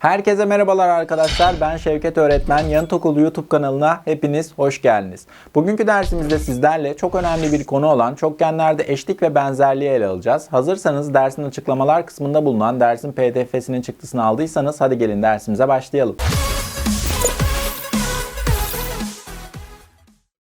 Herkese merhabalar arkadaşlar. Ben Şevket Öğretmen. Yanıt Okulu YouTube kanalına hepiniz hoş geldiniz. Bugünkü dersimizde sizlerle çok önemli bir konu olan çokgenlerde eşlik ve benzerliği ele alacağız. Hazırsanız dersin açıklamalar kısmında bulunan dersin pdf'sinin çıktısını aldıysanız hadi gelin dersimize başlayalım.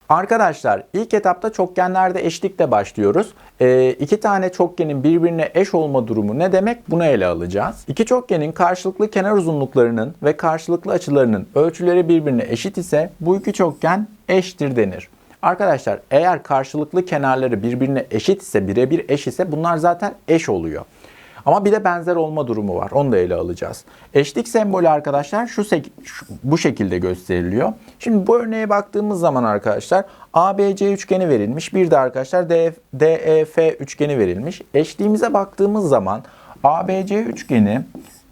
Arkadaşlar ilk etapta çokgenlerde eşlikle başlıyoruz. Ee, iki tane çokgenin birbirine eş olma durumu ne demek? Bunu ele alacağız. İki çokgenin karşılıklı kenar uzunluklarının ve karşılıklı açılarının ölçüleri birbirine eşit ise bu iki çokgen eştir denir. Arkadaşlar eğer karşılıklı kenarları birbirine eşit ise birebir eş ise bunlar zaten eş oluyor. Ama bir de benzer olma durumu var. Onu da ele alacağız. Eşlik sembolü arkadaşlar şu, şu bu şekilde gösteriliyor. Şimdi bu örneğe baktığımız zaman arkadaşlar ABC üçgeni verilmiş. Bir de arkadaşlar DEF üçgeni verilmiş. Eşliğimize baktığımız zaman ABC üçgeni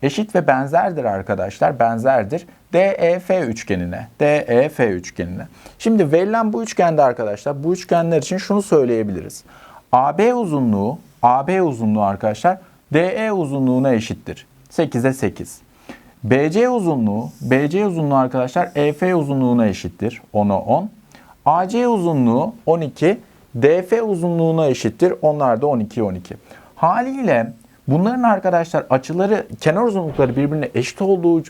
eşit ve benzerdir arkadaşlar. Benzerdir. DEF üçgenine. DEF üçgenine. Şimdi verilen bu üçgende arkadaşlar bu üçgenler için şunu söyleyebiliriz. AB uzunluğu AB uzunluğu arkadaşlar DE uzunluğuna eşittir. 8'e 8. BC uzunluğu, BC uzunluğu arkadaşlar EF uzunluğuna eşittir. 10'a 10. AC uzunluğu 12, DF uzunluğuna eşittir. Onlar da 12 12. Haliyle bunların arkadaşlar açıları, kenar uzunlukları birbirine eşit olduğu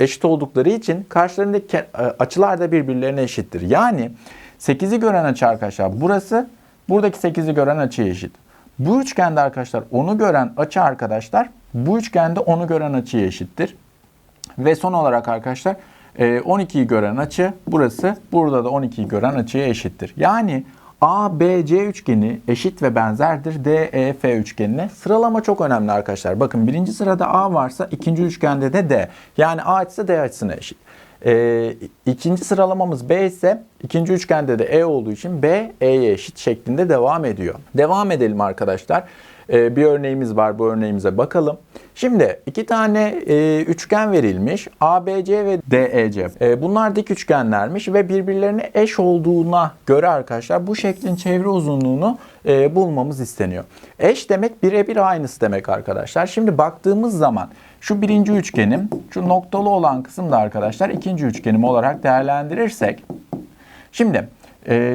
eşit oldukları için karşılarındaki e, açılar da birbirlerine eşittir. Yani 8'i gören açı arkadaşlar burası, buradaki 8'i gören açıya eşit. Bu üçgende arkadaşlar onu gören açı arkadaşlar bu üçgende onu gören açıya eşittir. Ve son olarak arkadaşlar 12'yi e, gören açı burası. Burada da 12'yi gören açıya eşittir. Yani ABC üçgeni eşit ve benzerdir DEF üçgenine. Sıralama çok önemli arkadaşlar. Bakın birinci sırada A varsa ikinci üçgende de D. Yani A açısı D açısına eşit. E, ikinci sıralamamız B ise ikinci üçgende de E olduğu için B E'ye eşit şeklinde devam ediyor. Devam edelim arkadaşlar. E, bir örneğimiz var. Bu örneğimize bakalım. Şimdi iki tane e, üçgen verilmiş. ABC ve DEC. E, bunlar dik üçgenlermiş ve birbirlerine eş olduğuna göre arkadaşlar bu şeklin çevre uzunluğunu e, bulmamız isteniyor. Eş demek birebir aynısı demek arkadaşlar. Şimdi baktığımız zaman şu birinci üçgenim, şu noktalı olan kısım da arkadaşlar ikinci üçgenim olarak değerlendirirsek. Şimdi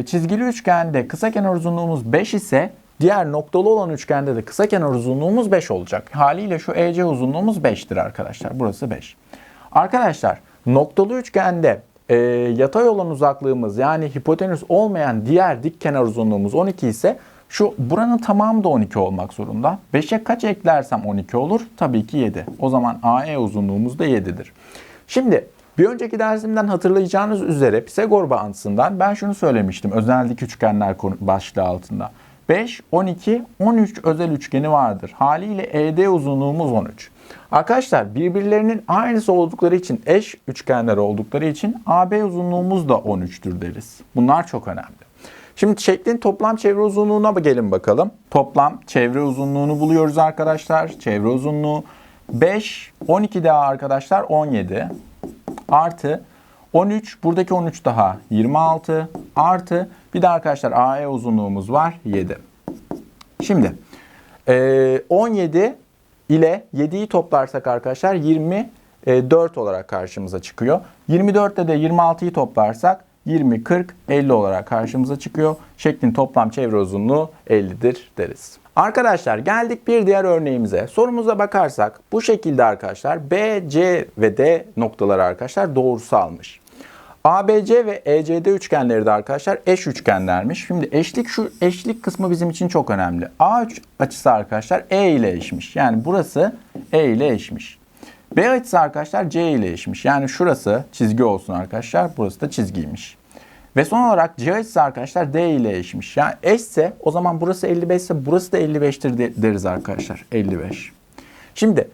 çizgili üçgende kısa kenar uzunluğumuz 5 ise diğer noktalı olan üçgende de kısa kenar uzunluğumuz 5 olacak. Haliyle şu EC uzunluğumuz 5'tir arkadaşlar. Burası 5. Arkadaşlar noktalı üçgende e, yatay olan uzaklığımız yani hipotenüs olmayan diğer dik kenar uzunluğumuz 12 ise şu buranın tamamı da 12 olmak zorunda. 5'e kaç eklersem 12 olur? Tabii ki 7. O zaman AE uzunluğumuz da 7'dir. Şimdi bir önceki dersimden hatırlayacağınız üzere Pisagor bağıntısından ben şunu söylemiştim özel dik üçgenler başlığı altında. 5, 12, 13 özel üçgeni vardır. Haliyle ED uzunluğumuz 13. Arkadaşlar birbirlerinin aynısı oldukları için eş üçgenler oldukları için AB uzunluğumuz da 13'tür deriz. Bunlar çok önemli. Şimdi şeklin toplam çevre uzunluğuna gelin bakalım. Toplam çevre uzunluğunu buluyoruz arkadaşlar. Çevre uzunluğu 5, 12 daha arkadaşlar 17 artı 13, buradaki 13 daha 26 artı bir de arkadaşlar AE uzunluğumuz var 7. Şimdi 17 ile 7'yi toplarsak arkadaşlar 24 olarak karşımıza çıkıyor. 24'te de 26'yı toplarsak 20, 40, 50 olarak karşımıza çıkıyor. Şeklin toplam çevre uzunluğu 50'dir deriz. Arkadaşlar geldik bir diğer örneğimize. Sorumuza bakarsak bu şekilde arkadaşlar B, C ve D noktaları arkadaşlar doğrusalmış. ABC ve ECD üçgenleri de arkadaşlar eş üçgenlermiş. Şimdi eşlik şu eşlik kısmı bizim için çok önemli. A açısı arkadaşlar E ile eşmiş. Yani burası E ile eşmiş. B açısı arkadaşlar C ile eşmiş. Yani şurası çizgi olsun arkadaşlar. Burası da çizgiymiş. Ve son olarak C açısı arkadaşlar D ile eşmiş. Yani eşse o zaman burası 55 ise burası da 55'tir deriz arkadaşlar. 55. Şimdi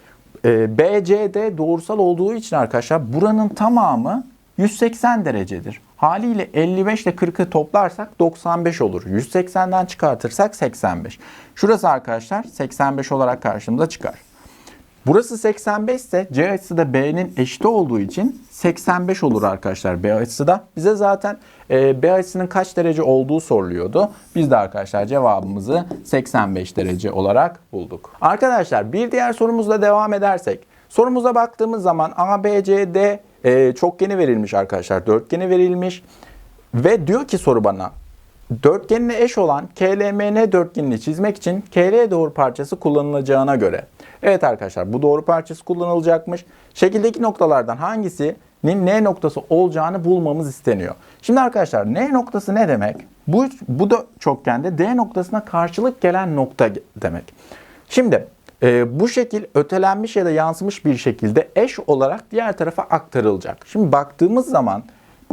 e, BCD doğrusal olduğu için arkadaşlar buranın tamamı 180 derecedir. Haliyle 55 ile 40'ı toplarsak 95 olur. 180'den çıkartırsak 85. Şurası arkadaşlar 85 olarak karşımıza çıkar. Burası 85 ise C açısı da B'nin eşit olduğu için 85 olur arkadaşlar B açısı da. Bize zaten e, B açısının kaç derece olduğu soruluyordu. Biz de arkadaşlar cevabımızı 85 derece olarak bulduk. Arkadaşlar bir diğer sorumuzla devam edersek Sorumuza baktığımız zaman ABCD e, çokgeni verilmiş arkadaşlar. Dörtgeni verilmiş. Ve diyor ki soru bana dörtgenine eş olan KLMN dörtgenini çizmek için KL doğru parçası kullanılacağına göre. Evet arkadaşlar bu doğru parçası kullanılacakmış. Şekildeki noktalardan hangisinin N noktası olacağını bulmamız isteniyor. Şimdi arkadaşlar N noktası ne demek? Bu, bu da çokgende D noktasına karşılık gelen nokta demek. Şimdi e, bu şekil ötelenmiş ya da yansımış bir şekilde eş olarak diğer tarafa aktarılacak. Şimdi baktığımız zaman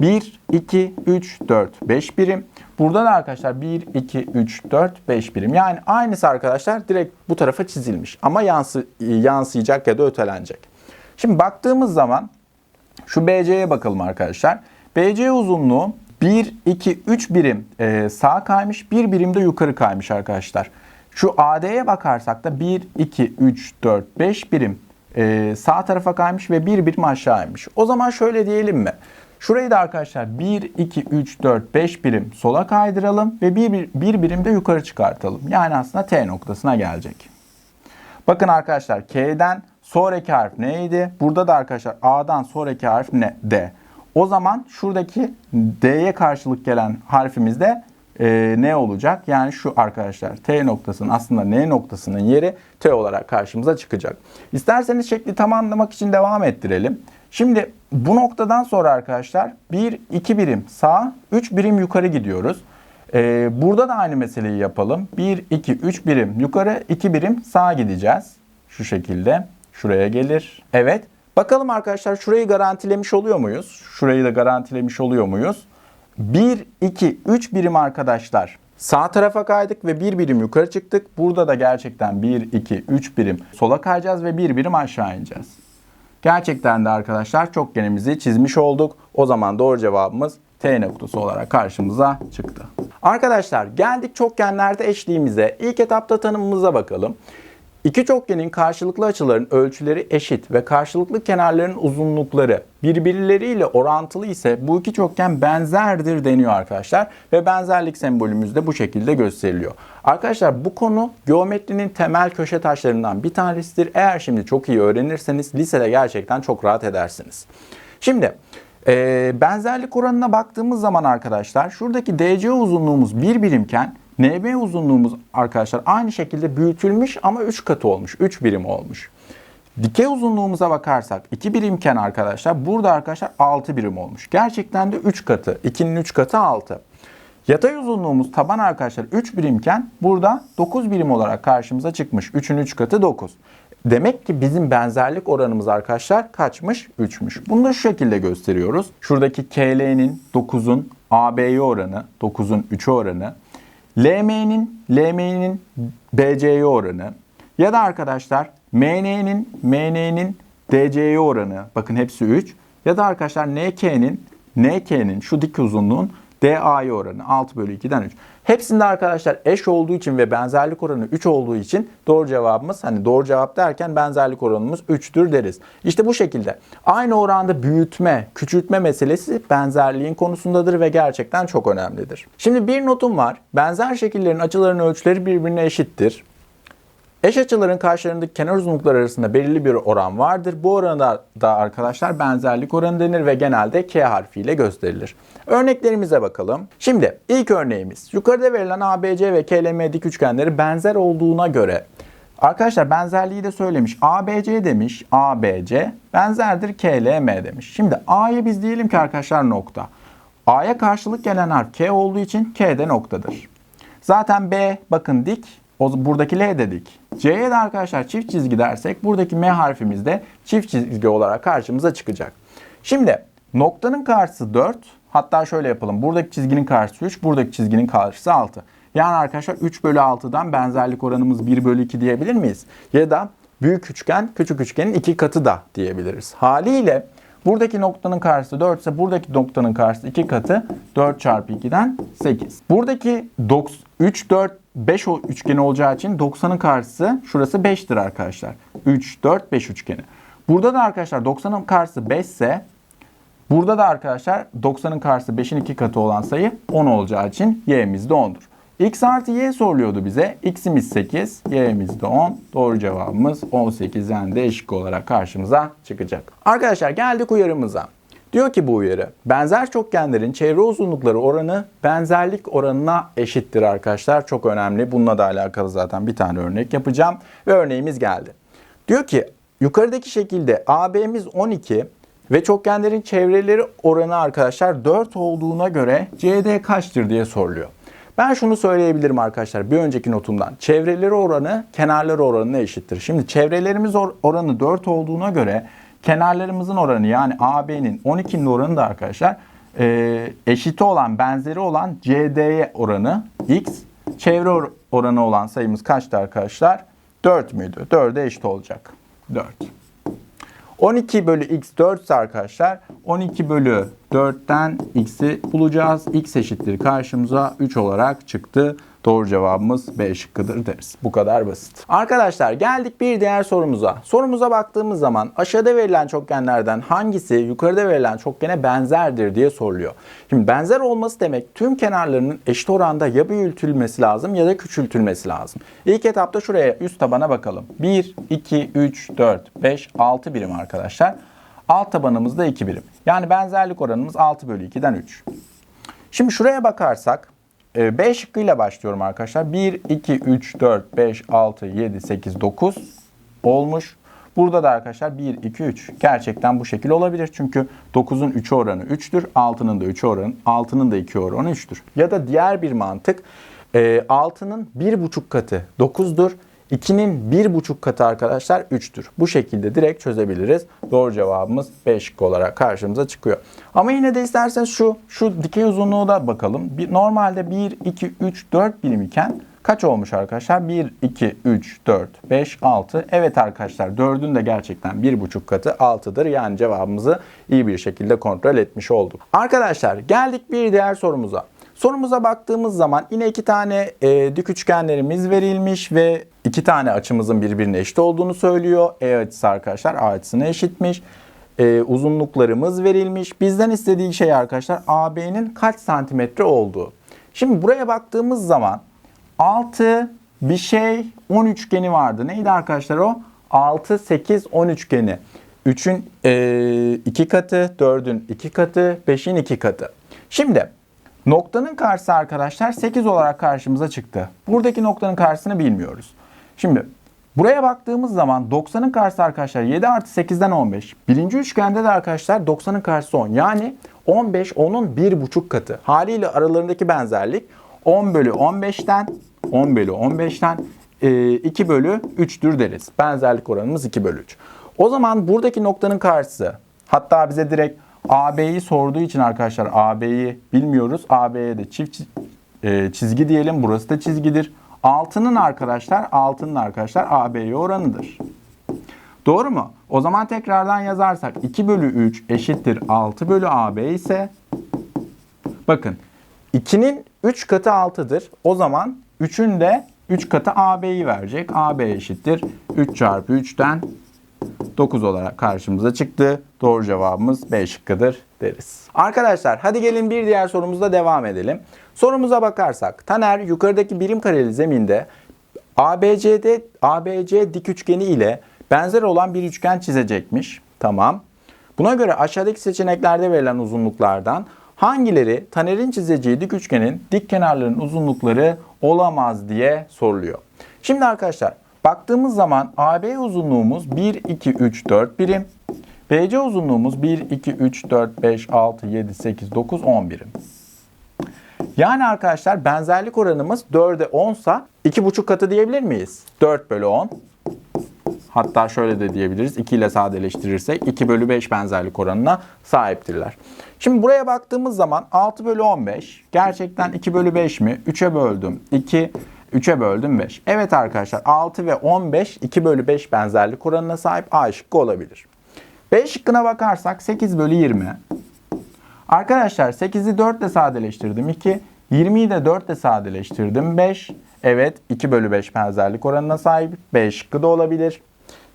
1, 2, 3, 4, 5 birim. Burada da arkadaşlar 1, 2, 3, 4, 5 birim. Yani aynısı arkadaşlar direkt bu tarafa çizilmiş. Ama yansı, yansıyacak ya da ötelenecek. Şimdi baktığımız zaman şu BC'ye bakalım arkadaşlar. BC uzunluğu 1, 2, 3 birim e, sağa kaymış, 1 birim de yukarı kaymış arkadaşlar. Şu AD'ye bakarsak da 1, 2, 3, 4, 5 birim e, sağ tarafa kaymış ve 1 birim aşağı inmiş. O zaman şöyle diyelim mi? Şurayı da arkadaşlar 1, 2, 3, 4, 5 birim sola kaydıralım ve 1, 1, 1 birim de yukarı çıkartalım. Yani aslında T noktasına gelecek. Bakın arkadaşlar K'den sonraki harf neydi? Burada da arkadaşlar A'dan sonraki harf ne? D. O zaman şuradaki D'ye karşılık gelen harfimiz de e, ne olacak? Yani şu arkadaşlar T noktasının aslında N noktasının yeri T olarak karşımıza çıkacak. İsterseniz şekli tamamlamak için devam ettirelim. Şimdi bu noktadan sonra arkadaşlar 1, 2 birim sağ, 3 birim yukarı gidiyoruz. Ee, burada da aynı meseleyi yapalım. 1, 2, 3 birim yukarı, 2 birim sağa gideceğiz. Şu şekilde. Şuraya gelir. Evet. Bakalım arkadaşlar şurayı garantilemiş oluyor muyuz? Şurayı da garantilemiş oluyor muyuz? 1, 2, 3 birim arkadaşlar. Sağ tarafa kaydık ve bir birim yukarı çıktık. Burada da gerçekten 1, 2, 3 birim sola kayacağız ve bir birim aşağı ineceğiz. Gerçekten de arkadaşlar çokgenimizi çizmiş olduk. O zaman doğru cevabımız T noktası olarak karşımıza çıktı. Arkadaşlar geldik çokgenlerde eşliğimize. İlk etapta tanımımıza bakalım. İki çokgenin karşılıklı açıların ölçüleri eşit ve karşılıklı kenarların uzunlukları birbirleriyle orantılı ise bu iki çokgen benzerdir deniyor arkadaşlar. Ve benzerlik sembolümüz de bu şekilde gösteriliyor. Arkadaşlar bu konu geometrinin temel köşe taşlarından bir tanesidir. Eğer şimdi çok iyi öğrenirseniz lisede gerçekten çok rahat edersiniz. Şimdi e, benzerlik oranına baktığımız zaman arkadaşlar şuradaki DC uzunluğumuz bir birimken NB uzunluğumuz arkadaşlar aynı şekilde büyütülmüş ama 3 katı olmuş. 3 birim olmuş. Dikey uzunluğumuza bakarsak 2 birimken arkadaşlar burada arkadaşlar 6 birim olmuş. Gerçekten de 3 katı. 2'nin 3 katı 6. Yatay uzunluğumuz taban arkadaşlar 3 birimken burada 9 birim olarak karşımıza çıkmış. 3'ün 3 katı 9. Demek ki bizim benzerlik oranımız arkadaşlar kaçmış? 3'müş. Bunu da şu şekilde gösteriyoruz. Şuradaki KL'nin 9'un AB'ye oranı, 9'un 3'e oranı, LM'nin LM'nin BC'ye oranı ya da arkadaşlar MN'nin MN'nin DC'ye oranı. Bakın hepsi 3 ya da arkadaşlar NK'nin NK'nin şu dik uzunluğun DA'ya oranı 6 bölü 2'den 3. Hepsinde arkadaşlar eş olduğu için ve benzerlik oranı 3 olduğu için doğru cevabımız hani doğru cevap derken benzerlik oranımız 3'tür deriz. İşte bu şekilde aynı oranda büyütme, küçültme meselesi benzerliğin konusundadır ve gerçekten çok önemlidir. Şimdi bir notum var. Benzer şekillerin açılarının ölçüleri birbirine eşittir. Eş açıların karşılarındaki kenar uzunlukları arasında belirli bir oran vardır. Bu oranda da arkadaşlar benzerlik oranı denir ve genelde K harfiyle gösterilir. Örneklerimize bakalım. Şimdi ilk örneğimiz yukarıda verilen ABC ve KLM dik üçgenleri benzer olduğuna göre Arkadaşlar benzerliği de söylemiş. ABC demiş. ABC benzerdir KLM demiş. Şimdi A'ya biz diyelim ki arkadaşlar nokta. A'ya karşılık gelen harf K olduğu için K de noktadır. Zaten B bakın dik. O, buradaki L dedik. C'ye de arkadaşlar çift çizgi dersek buradaki M harfimiz de çift çizgi olarak karşımıza çıkacak. Şimdi noktanın karşısı 4. Hatta şöyle yapalım. Buradaki çizginin karşısı 3. Buradaki çizginin karşısı 6. Yani arkadaşlar 3 bölü 6'dan benzerlik oranımız 1 bölü 2 diyebilir miyiz? Ya da büyük üçgen küçük üçgenin iki katı da diyebiliriz. Haliyle buradaki noktanın karşısı 4 ise buradaki noktanın karşısı 2 katı 4 çarpı 2'den 8. Buradaki 3, 4, 5 üçgeni olacağı için 90'ın karşısı şurası 5'tir arkadaşlar. 3, 4, 5 üçgeni. Burada da arkadaşlar 90'ın karşısı 5 ise burada da arkadaşlar 90'ın karşısı 5'in 2 katı olan sayı 10 olacağı için y'miz de 10'dur. X artı Y soruluyordu bize. X'imiz 8, Y'imiz de 10. Doğru cevabımız 18 yani değişik olarak karşımıza çıkacak. Arkadaşlar geldik uyarımıza. Diyor ki bu uyarı, benzer çokgenlerin çevre uzunlukları oranı benzerlik oranına eşittir arkadaşlar. Çok önemli. Bununla da alakalı zaten bir tane örnek yapacağım. Ve örneğimiz geldi. Diyor ki yukarıdaki şekilde AB'miz 12 ve çokgenlerin çevreleri oranı arkadaşlar 4 olduğuna göre CD kaçtır diye soruluyor. Ben şunu söyleyebilirim arkadaşlar bir önceki notumdan. Çevreleri oranı kenarları oranına eşittir. Şimdi çevrelerimiz or- oranı 4 olduğuna göre kenarlarımızın oranı yani AB'nin 12'nin oranı da arkadaşlar e, eşiti olan benzeri olan CD'ye oranı X. Çevre or- oranı olan sayımız kaçtı arkadaşlar? 4 müydü? 4'e eşit olacak. 4. 12 bölü x 4 ise arkadaşlar 12 bölü 4'ten x'i bulacağız. x eşittir karşımıza 3 olarak çıktı. Doğru cevabımız B şıkkıdır deriz. Bu kadar basit. Arkadaşlar geldik bir diğer sorumuza. Sorumuza baktığımız zaman aşağıda verilen çokgenlerden hangisi yukarıda verilen çokgene benzerdir diye soruluyor. Şimdi benzer olması demek tüm kenarlarının eşit oranda ya büyütülmesi lazım ya da küçültülmesi lazım. İlk etapta şuraya üst tabana bakalım. 1, 2, 3, 4, 5, 6 birim arkadaşlar. Alt tabanımız da 2 birim. Yani benzerlik oranımız 6 bölü 2'den 3. Şimdi şuraya bakarsak e, B şıkkıyla başlıyorum arkadaşlar. 1, 2, 3, 4, 5, 6, 7, 8, 9 olmuş. Burada da arkadaşlar 1, 2, 3. Gerçekten bu şekil olabilir. Çünkü 9'un 3'ü oranı 3'tür. 6'nın da 3'ü oranı, 6'nın da 2 oranı 3'tür. Ya da diğer bir mantık e, 6'nın 1,5 katı 9'dur. 2'nin 1,5 katı arkadaşlar 3'tür. Bu şekilde direkt çözebiliriz. Doğru cevabımız B şıkkı olarak karşımıza çıkıyor. Ama yine de isterseniz şu şu dikey uzunluğu da bakalım. Bir, normalde 1, 2, 3, 4 birim iken kaç olmuş arkadaşlar? 1, 2, 3, 4, 5, 6. Evet arkadaşlar 4'ün de gerçekten 1,5 katı 6'dır. Yani cevabımızı iyi bir şekilde kontrol etmiş olduk. Arkadaşlar geldik bir diğer sorumuza. Sorumuza baktığımız zaman yine iki tane e, dik üçgenlerimiz verilmiş ve iki tane açımızın birbirine eşit olduğunu söylüyor. E açısı arkadaşlar A açısına eşitmiş. E, uzunluklarımız verilmiş. Bizden istediği şey arkadaşlar AB'nin kaç santimetre olduğu. Şimdi buraya baktığımız zaman 6 bir şey 10 üçgeni vardı. Neydi arkadaşlar o? 6, 8, 10 üçgeni. 3'ün 2 katı, 4'ün 2 katı, 5'in 2 katı. Şimdi Noktanın karşısı arkadaşlar 8 olarak karşımıza çıktı. Buradaki noktanın karşısını bilmiyoruz. Şimdi buraya baktığımız zaman 90'ın karşısı arkadaşlar 7 artı 8'den 15. Birinci üçgende de arkadaşlar 90'ın karşısı 10. Yani 15 10'un 1,5 katı. Haliyle aralarındaki benzerlik 10 bölü 15'ten 10 bölü 15'ten 2 bölü 3'tür deriz. Benzerlik oranımız 2 bölü 3. O zaman buradaki noktanın karşısı hatta bize direkt AB'yi sorduğu için arkadaşlar AB'yi bilmiyoruz. AB'ye de çift e, çizgi diyelim. Burası da çizgidir. Altının arkadaşlar altının arkadaşlar AB'ye oranıdır. Doğru mu? O zaman tekrardan yazarsak 2 bölü 3 eşittir 6 bölü AB ise bakın 2'nin 3 katı 6'dır. O zaman 3'ün de 3 katı AB'yi verecek. AB eşittir 3 çarpı 3'ten 9 olarak karşımıza çıktı. Doğru cevabımız B şıkkıdır deriz. Arkadaşlar hadi gelin bir diğer sorumuzla devam edelim. Sorumuza bakarsak Taner yukarıdaki birim kareli zeminde ABCD ABC dik üçgeni ile benzer olan bir üçgen çizecekmiş. Tamam. Buna göre aşağıdaki seçeneklerde verilen uzunluklardan hangileri Taner'in çizeceği dik üçgenin dik kenarlarının uzunlukları olamaz diye soruluyor. Şimdi arkadaşlar Baktığımız zaman AB uzunluğumuz 1, 2, 3, 4 birim. BC uzunluğumuz 1, 2, 3, 4, 5, 6, 7, 8, 9, 10 birim. Yani arkadaşlar benzerlik oranımız 4'e 10 sa 2,5 katı diyebilir miyiz? 4 bölü 10. Hatta şöyle de diyebiliriz. 2 ile sadeleştirirsek 2 bölü 5 benzerlik oranına sahiptirler. Şimdi buraya baktığımız zaman 6 bölü 15 gerçekten 2 bölü 5 mi? 3'e böldüm. 2 3'e böldüm 5. Evet arkadaşlar 6 ve 15 2 bölü 5 benzerlik oranına sahip A şıkkı olabilir. B şıkkına bakarsak 8 bölü 20. Arkadaşlar 8'i 4 ile sadeleştirdim 2. 20'yi de 4 ile sadeleştirdim 5. Evet 2 bölü 5 benzerlik oranına sahip. B şıkkı da olabilir.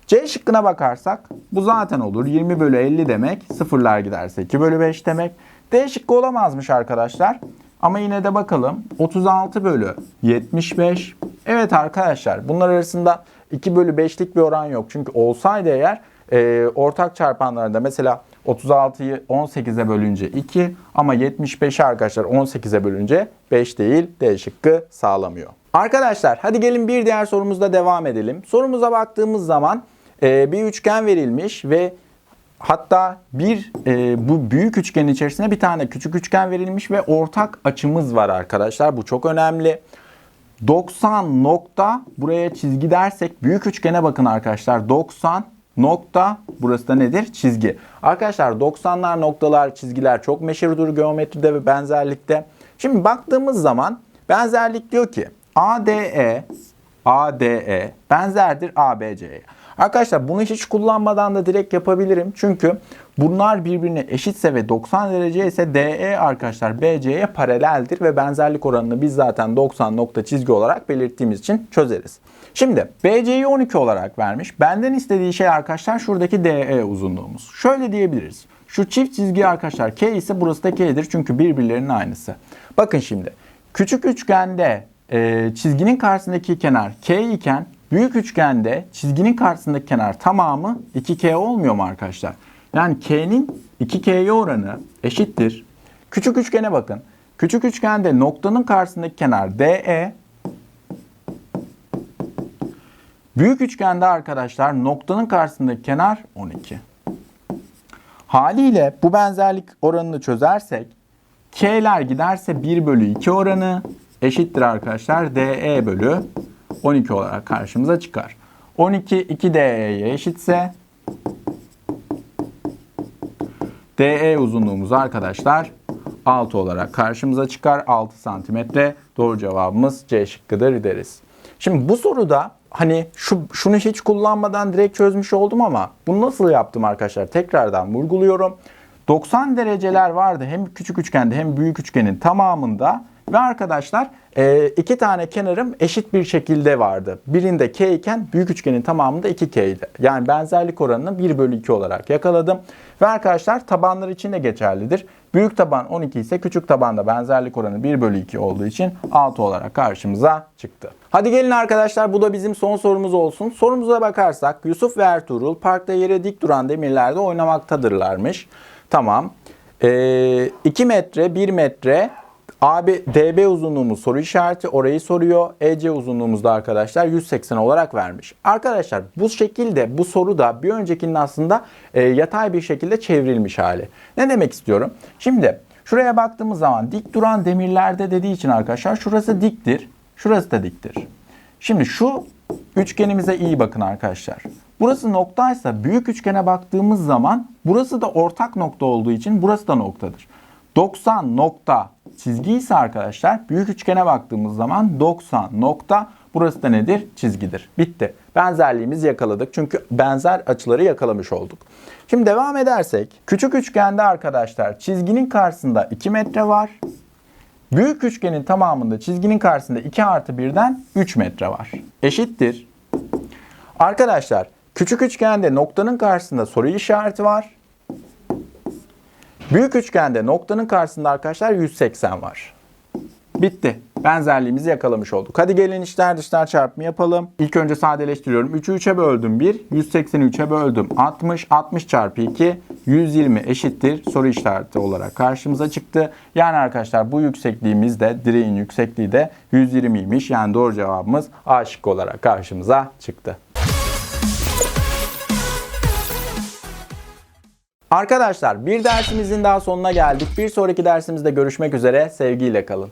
C şıkkına bakarsak bu zaten olur. 20 bölü 50 demek. Sıfırlar giderse 2 bölü 5 demek. D şıkkı olamazmış arkadaşlar. Ama yine de bakalım 36 bölü 75. Evet arkadaşlar bunlar arasında 2 bölü 5'lik bir oran yok. Çünkü olsaydı eğer e, ortak çarpanlarında mesela 36'yı 18'e bölünce 2 ama 75'i arkadaşlar 18'e bölünce 5 değil D şıkkı sağlamıyor. Arkadaşlar hadi gelin bir diğer sorumuzda devam edelim. Sorumuza baktığımız zaman e, bir üçgen verilmiş ve Hatta bir e, bu büyük üçgenin içerisine bir tane küçük üçgen verilmiş ve ortak açımız var arkadaşlar. Bu çok önemli. 90 nokta buraya çizgi dersek büyük üçgene bakın arkadaşlar. 90 nokta burası da nedir? Çizgi. Arkadaşlar 90'lar noktalar çizgiler çok meşhurdur geometride ve benzerlikte. Şimdi baktığımız zaman benzerlik diyor ki ADE ADE benzerdir ABC'ye. Arkadaşlar bunu hiç kullanmadan da direkt yapabilirim. Çünkü bunlar birbirine eşitse ve 90 derece ise DE arkadaşlar BC'ye paraleldir ve benzerlik oranını biz zaten 90 nokta çizgi olarak belirttiğimiz için çözeriz. Şimdi BC'yi 12 olarak vermiş. Benden istediği şey arkadaşlar şuradaki DE uzunluğumuz. Şöyle diyebiliriz. Şu çift çizgi arkadaşlar K ise burası da K'dir çünkü birbirlerinin aynısı. Bakın şimdi küçük üçgende e, çizginin karşısındaki kenar K iken büyük üçgende çizginin karşısındaki kenar tamamı 2K olmuyor mu arkadaşlar? Yani K'nin 2K'ye oranı eşittir. Küçük üçgene bakın. Küçük üçgende noktanın karşısındaki kenar DE. Büyük üçgende arkadaşlar noktanın karşısındaki kenar 12. Haliyle bu benzerlik oranını çözersek K'ler giderse 1 bölü 2 oranı eşittir arkadaşlar DE bölü 12 olarak karşımıza çıkar. 12 2DE'ye eşitse DE uzunluğumuz arkadaşlar 6 olarak karşımıza çıkar. 6 santimetre doğru cevabımız C şıkkıdır deriz. Şimdi bu soruda hani şu şunu hiç kullanmadan direkt çözmüş oldum ama bunu nasıl yaptım arkadaşlar? Tekrardan vurguluyorum. 90 dereceler vardı hem küçük üçgende hem büyük üçgenin tamamında ve arkadaşlar e, iki tane kenarım eşit bir şekilde vardı. Birinde K iken büyük üçgenin tamamında 2K idi. Yani benzerlik oranını 1 bölü 2 olarak yakaladım. Ve arkadaşlar tabanlar için de geçerlidir. Büyük taban 12 ise küçük tabanda benzerlik oranı 1 bölü 2 olduğu için 6 olarak karşımıza çıktı. Hadi gelin arkadaşlar bu da bizim son sorumuz olsun. Sorumuza bakarsak Yusuf ve Ertuğrul parkta yere dik duran demirlerde oynamaktadırlarmış. Tamam. Ee, 2 metre, 1 metre AB, DB uzunluğumuz soru işareti orayı soruyor. EC uzunluğumuz da arkadaşlar 180 olarak vermiş. Arkadaşlar bu şekilde bu soru da bir öncekinin aslında e, yatay bir şekilde çevrilmiş hali. Ne demek istiyorum? Şimdi şuraya baktığımız zaman dik duran demirlerde dediği için arkadaşlar şurası diktir. Şurası da diktir. Şimdi şu üçgenimize iyi bakın arkadaşlar. Burası noktaysa büyük üçgene baktığımız zaman burası da ortak nokta olduğu için burası da noktadır. 90 nokta çizgi ise arkadaşlar büyük üçgene baktığımız zaman 90 nokta burası da nedir? Çizgidir. Bitti. Benzerliğimizi yakaladık. Çünkü benzer açıları yakalamış olduk. Şimdi devam edersek küçük üçgende arkadaşlar çizginin karşısında 2 metre var. Büyük üçgenin tamamında çizginin karşısında 2 artı 1'den 3 metre var. Eşittir. Arkadaşlar küçük üçgende noktanın karşısında soru işareti var. Büyük üçgende noktanın karşısında arkadaşlar 180 var. Bitti. Benzerliğimizi yakalamış olduk. Hadi gelin içler dışlar çarpımı yapalım. İlk önce sadeleştiriyorum. 3'ü 3'e böldüm 1. 180'i 3'e böldüm 60. 60 çarpı 2. 120 eşittir. Soru işareti olarak karşımıza çıktı. Yani arkadaşlar bu yüksekliğimiz de direğin yüksekliği de 120'ymiş. Yani doğru cevabımız A şıkkı olarak karşımıza çıktı. Arkadaşlar bir dersimizin daha sonuna geldik. Bir sonraki dersimizde görüşmek üzere. Sevgiyle kalın.